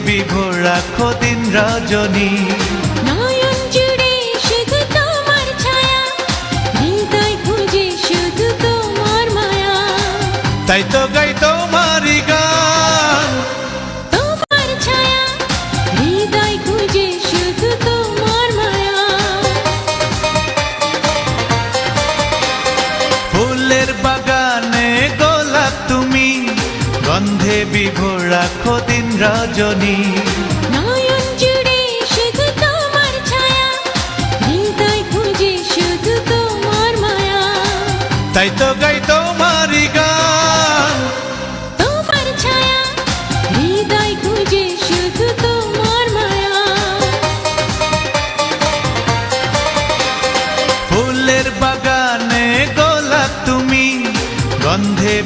দেবী রাখো দিন রজনী। বিভোর রাখো দিন রজনী। নয়ন জুড়ে শুধু তোমার ছায়া হৃদয় খুঁজে শুধু তোমার মায়া। তাই তো গাই তোমারি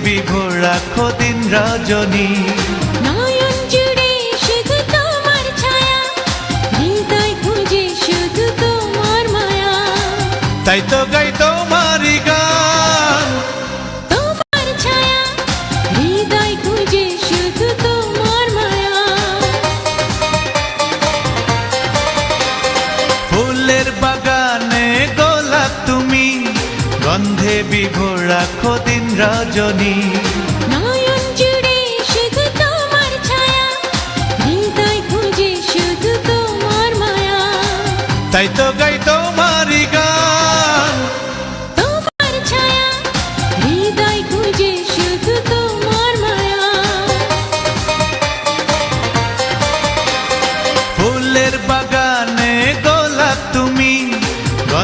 বিভোর রাখো দিন রজনী। নয়ন জুড়ে শুধু তোমার ছায়া হৃদয় খুঁজে শুধু তোমার মায়া। তাই তো বিভোর রাখো দিন রজনী। তাই তো গাই তোমারি গান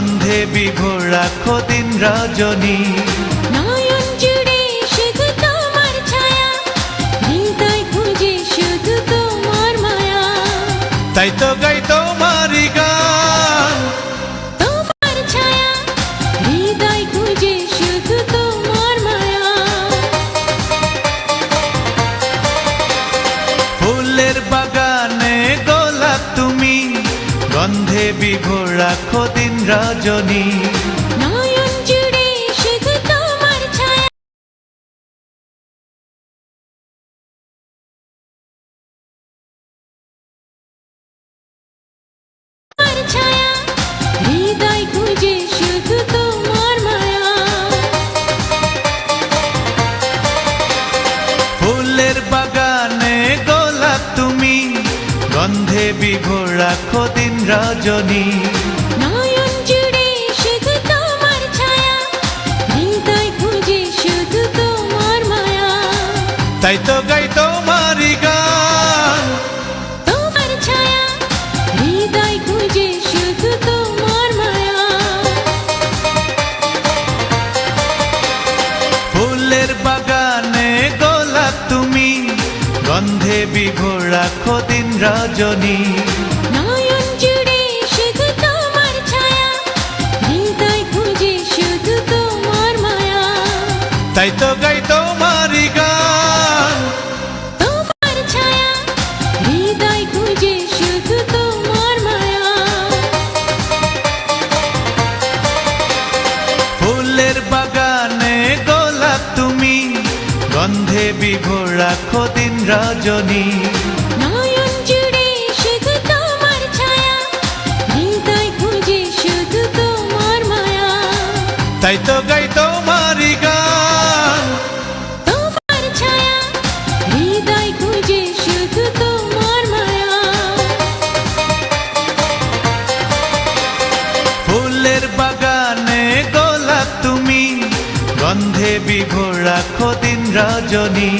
গন্ধে বিভোর রাখো দিন রজনী। নয়ন জুড়ে শুধু তোমার ছায়া হৃদয় খুঁজে শুধু তোমার মায়া। তাই তো গাই তোমারি বিভোর রাখো দিন রজনী। গন্ধে বিভোর রাখো দিন রজনী। নয়ন জুড়ে শুধু তোমার ছায়া হৃদয় খুঁজে শুধু তোমার মায়া। তাই তো গাই তোমারি গান। বিভোর রাখো দিন রজনী। নয়ন জুড়ে শুধু তোমার ছায়া হৃদয় খুঁজে শুধু তোমার মায়া। তাই তো গাই বিভোর রাখো দিন রজনী। গন্ধে বিভোর রাখো দিন রজনী।